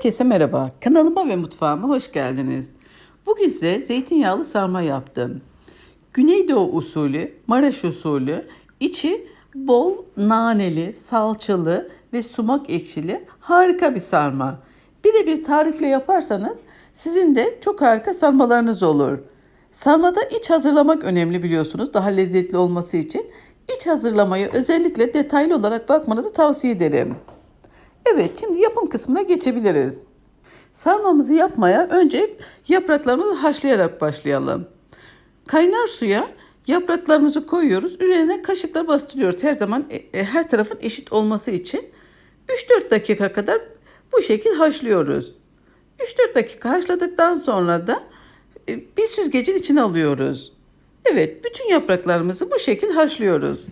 Herkese merhaba. Kanalıma ve mutfağıma hoş geldiniz. Bugün size zeytinyağlı sarma yaptım. Güneydoğu usulü, Maraş usulü, içi bol naneli, salçalı ve sumak ekşili harika bir sarma. Birebir tarifle yaparsanız sizin de çok harika sarmalarınız olur. Sarmada iç hazırlamak önemli biliyorsunuz daha lezzetli olması için. İç hazırlamayı özellikle detaylı olarak bakmanızı tavsiye ederim. Evet, şimdi yapım kısmına geçebiliriz. Sarmamızı yapmaya önce yapraklarımızı haşlayarak başlayalım. Kaynar suya yapraklarımızı koyuyoruz. Üzerine kaşıkla bastırıyoruz. Her zaman e, e, her tarafın eşit olması için 3-4 dakika kadar bu şekil haşlıyoruz. 3-4 dakika haşladıktan sonra da e, bir süzgecin içine alıyoruz. Evet, bütün yapraklarımızı bu şekil haşlıyoruz.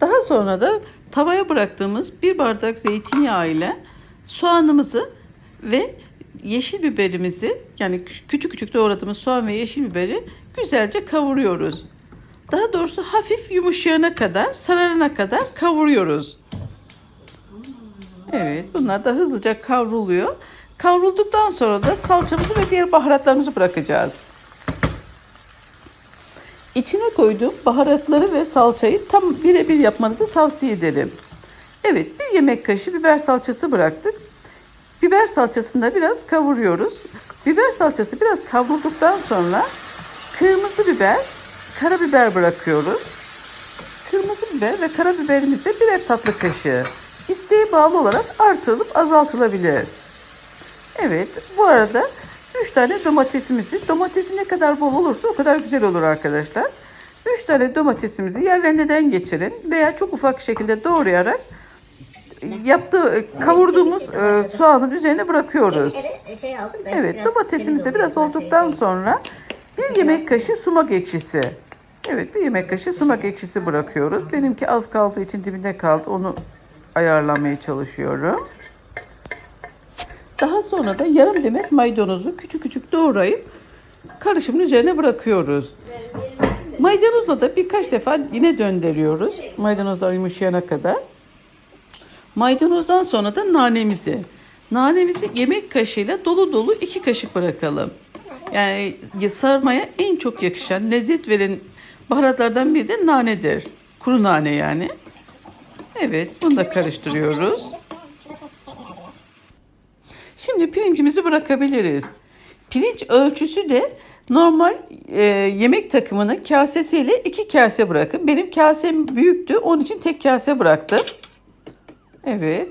Daha sonra da tavaya bıraktığımız bir bardak zeytinyağı ile soğanımızı ve yeşil biberimizi yani küçük küçük doğradığımız soğan ve yeşil biberi güzelce kavuruyoruz. Daha doğrusu hafif yumuşayana kadar, sararana kadar kavuruyoruz. Evet, bunlar da hızlıca kavruluyor. Kavrulduktan sonra da salçamızı ve diğer baharatlarımızı bırakacağız. İçine koyduğum baharatları ve salçayı tam birebir yapmanızı tavsiye ederim. Evet bir yemek kaşığı biber salçası bıraktık. Biber salçasını da biraz kavuruyoruz. Biber salçası biraz kavrulduktan sonra kırmızı biber, karabiber bırakıyoruz. Kırmızı biber ve karabiberimiz de birer tatlı kaşığı. İsteğe bağlı olarak artırılıp azaltılabilir. Evet bu arada 3 tane domatesimizi, domatesi ne kadar bol olursa o kadar güzel olur arkadaşlar. 3 tane domatesimizi yer rendeden geçirin veya çok ufak şekilde doğrayarak yaptığı kavurduğumuz e, soğanın üzerine bırakıyoruz. Şey Evet domatesimiz de biraz olduktan şey sonra bir yemek kaşığı sumak ekşisi. Evet bir yemek kaşığı sumak ekşisi bırakıyoruz. Benimki az kaldığı için dibinde kaldı. Onu ayarlamaya çalışıyorum. Daha sonra da yarım demet maydanozu küçük küçük doğrayıp karışımın üzerine bırakıyoruz. Maydanozla da birkaç defa yine döndürüyoruz. Maydanozlar yumuşayana kadar. Maydanozdan sonra da nanemizi. Nanemizi yemek kaşığıyla dolu dolu iki kaşık bırakalım. Yani sarmaya en çok yakışan, lezzet veren baharatlardan biri de nanedir. Kuru nane yani. Evet, bunu da karıştırıyoruz. Şimdi pirincimizi bırakabiliriz. Pirinç ölçüsü de normal e, yemek takımının kasesiyle iki kase bırakın. Benim kasem büyüktü. Onun için tek kase bıraktım. Evet.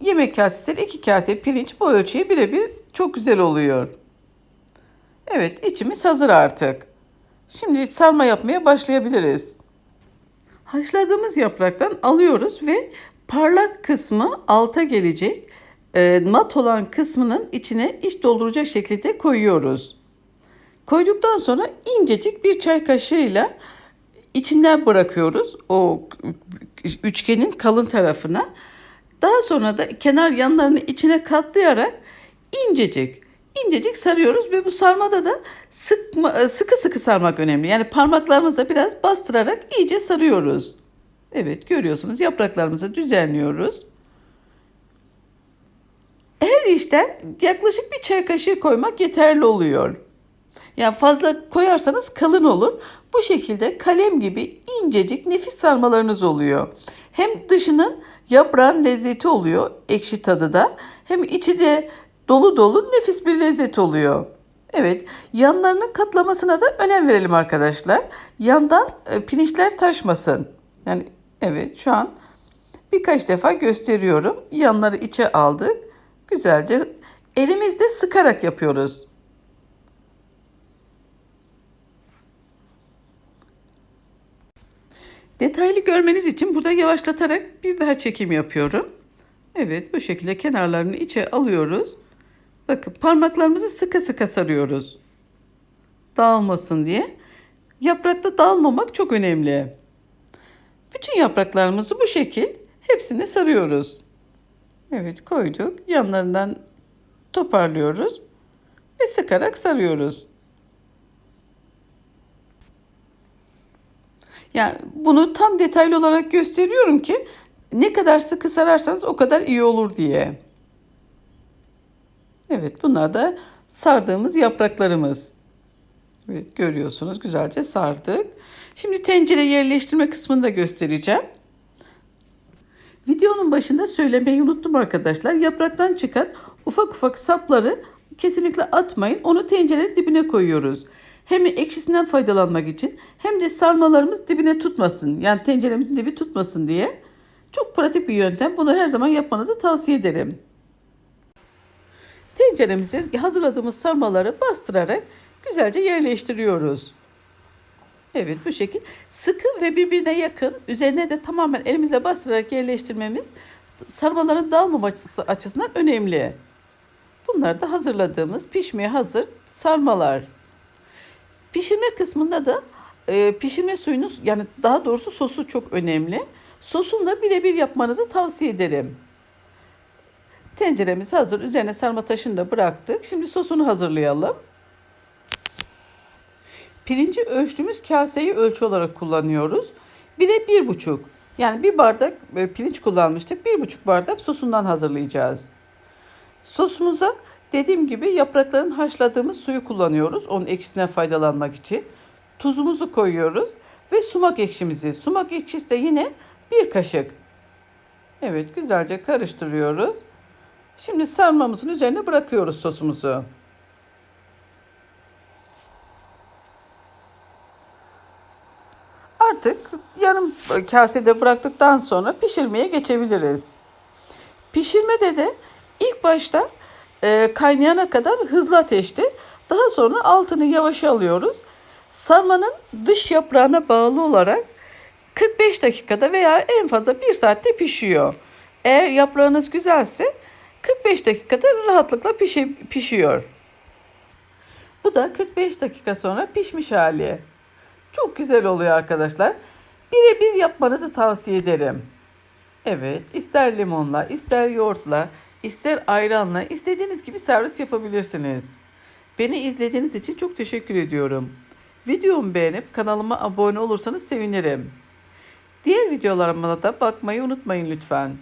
Yemek kasesiyle iki kase pirinç bu ölçüye birebir çok güzel oluyor. Evet içimiz hazır artık. Şimdi sarma yapmaya başlayabiliriz. Haşladığımız yapraktan alıyoruz ve parlak kısmı alta gelecek e, mat olan kısmının içine iç dolduracak şekilde koyuyoruz. Koyduktan sonra incecik bir çay kaşığıyla içinden bırakıyoruz o üçgenin kalın tarafına. Daha sonra da kenar yanlarını içine katlayarak incecik incecik sarıyoruz ve bu sarmada da sıkma, sıkı sıkı sarmak önemli. Yani parmaklarımızla biraz bastırarak iyice sarıyoruz. Evet görüyorsunuz yapraklarımızı düzenliyoruz. Her işten yaklaşık bir çay kaşığı koymak yeterli oluyor. Yani fazla koyarsanız kalın olur. Bu şekilde kalem gibi incecik nefis sarmalarınız oluyor. Hem dışının yaprağın lezzeti oluyor, ekşi tadı da. Hem içi de dolu dolu nefis bir lezzet oluyor. Evet, yanlarının katlamasına da önem verelim arkadaşlar. Yandan e, pirinçler taşmasın. Yani evet şu an birkaç defa gösteriyorum. Yanları içe aldık. Güzelce elimizde sıkarak yapıyoruz. Detaylı görmeniz için burada yavaşlatarak bir daha çekim yapıyorum. Evet bu şekilde kenarlarını içe alıyoruz. Bakın parmaklarımızı sıkı sıkı sarıyoruz. Dağılmasın diye. Yaprakta dağılmamak çok önemli. Bütün yapraklarımızı bu şekil hepsini sarıyoruz. Evet koyduk. Yanlarından toparlıyoruz ve sıkarak sarıyoruz. Yani bunu tam detaylı olarak gösteriyorum ki ne kadar sıkı sararsanız o kadar iyi olur diye. Evet bunlar da sardığımız yapraklarımız. Evet görüyorsunuz güzelce sardık. Şimdi tencere yerleştirme kısmını da göstereceğim. Videonun başında söylemeyi unuttum arkadaşlar. Yapraktan çıkan ufak ufak sapları kesinlikle atmayın. Onu tencerenin dibine koyuyoruz. Hem ekşisinden faydalanmak için hem de sarmalarımız dibine tutmasın. Yani tenceremizin dibi tutmasın diye. Çok pratik bir yöntem. Bunu her zaman yapmanızı tavsiye ederim. Tenceremize hazırladığımız sarmaları bastırarak güzelce yerleştiriyoruz. Evet bu şekil sıkı ve birbirine yakın üzerine de tamamen elimizle bastırarak yerleştirmemiz sarmaların dağılmaması açısından önemli. Bunlar da hazırladığımız pişmeye hazır sarmalar. Pişirme kısmında da e, pişirme suyunu yani daha doğrusu sosu çok önemli. Sosunu da birebir yapmanızı tavsiye ederim. Tenceremiz hazır. Üzerine sarma taşını da bıraktık. Şimdi sosunu hazırlayalım. Pirinci ölçtüğümüz kaseyi ölçü olarak kullanıyoruz. Bire bir buçuk. Yani bir bardak e, pirinç kullanmıştık. Bir buçuk bardak sosundan hazırlayacağız. Sosumuza dediğim gibi yaprakların haşladığımız suyu kullanıyoruz. Onun ekşisinden faydalanmak için. Tuzumuzu koyuyoruz ve sumak ekşimizi. Sumak ekşisi de yine bir kaşık. Evet güzelce karıştırıyoruz. Şimdi sarmamızın üzerine bırakıyoruz sosumuzu. Artık yarım kasede bıraktıktan sonra pişirmeye geçebiliriz. Pişirmede de ilk başta e, kaynayana kadar hızlı ateşte daha sonra altını yavaş alıyoruz. Sarmanın dış yaprağına bağlı olarak 45 dakikada veya en fazla 1 saatte pişiyor. Eğer yaprağınız güzelse 45 dakikada rahatlıkla pişi, pişiyor. Bu da 45 dakika sonra pişmiş hali. Çok güzel oluyor arkadaşlar. Birebir yapmanızı tavsiye ederim. Evet, ister limonla, ister yoğurtla, ister ayranla istediğiniz gibi servis yapabilirsiniz. Beni izlediğiniz için çok teşekkür ediyorum. Videomu beğenip kanalıma abone olursanız sevinirim. Diğer videolarıma da bakmayı unutmayın lütfen.